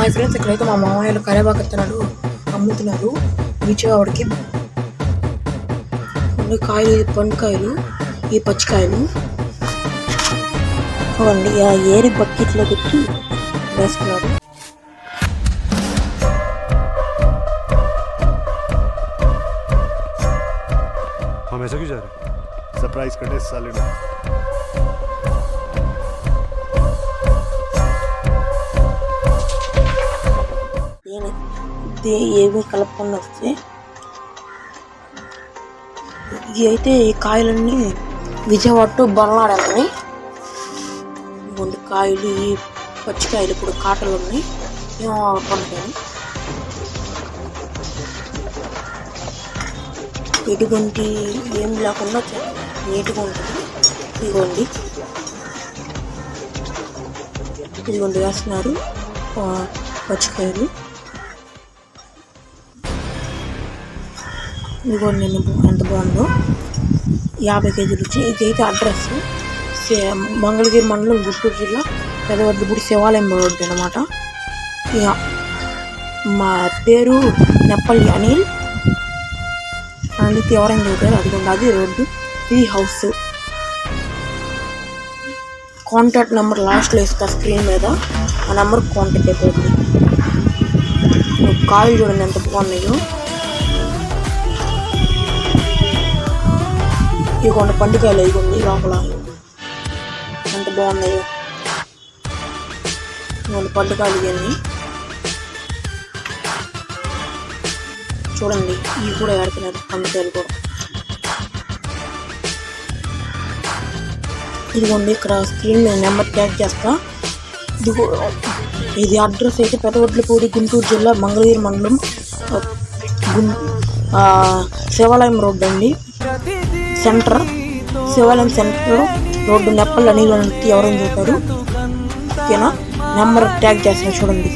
Hi friends ఇక్కడైతే మా మామయ్యలు కరేపాకు విత్తనాలు అమ్ముతున్నారు విజయవాడకి కొన్ని కాయలు ఇది పండుకాయలు ఈ పచ్చికాయలు చూడండి ఆ ఏరి బకెట్లో పెట్టి వేస్తున్నారు हम ऐसा क्यों जा रहे हैं सरप्राइज करने साले ఇది ఏమి కలపకుండా వస్తే ఇవి అయితే ఈ కాయలన్నీ విజయవాడ టు బొల్లాడు వెళ్తున్నాయి కాయలు ఈ పచ్చికాయలు ఇప్పుడు కాటలు ఉన్నాయి. ఏమో కొంటాము ఎటువంటి ఏం లేకుండా నీట్గా ఉంటుంది. ఇదిగోండి. ఇదిగోండి వేస్తున్నారు. పచ్చికాయలు ఇదిగోండి నేను ఎంత బాగుందో. యాభై కేజీలు ఇచ్చి ఇదైతే అడ్రస్. సే- మంగళగిరి మండలం గుంటూరు జిల్లా పెదవడ్లపూడి శివాలయం రోడ్డు అనమాట మా పేరు నెప్పల్లి అనిల్. అందుకే తీవ్రంగా చదువుతారు అదిగోండి అది రోడ్డు ఇది హౌస్. కాంటాక్ట్ నెంబర్ లాస్ట్లో ఇస్తా స్క్రీన్ మీద. ఆ నెంబర్ కాంటాక్ట్ అయిపోతుంది కాయలు చూడండి ఎంత బాగున్నాయో. ఇదిగోండి పండుగలు ఇదిగోండి లోపల. ఎంత బాగున్నాయో. ఇదిగోండి పండుగలు ఇవన్నీ. చూడండి ఇవి కూడా ఆడుతున్నారు పండుగలు కూడా. ఇదిగోండి ఇక్కడ స్క్రీన్ నెంబర్ ట్యాగ్ చేస్తా. ఇదిగో ఇది అడ్రస్ అయితే పెదవడ్లపూడి గుంటూరు జిల్లా మంగళగిరి మండలం గు గుం- శివాలయం రోడ్ అండి. సెంటర్ శివాలయం సెంటర్ రోడ్డు నెప్పల్లో నీళ్ళు అని ఎవరైనా ఓకేనా? నెంబర్ ట్యాగ్ చేస్తాను చూడండి.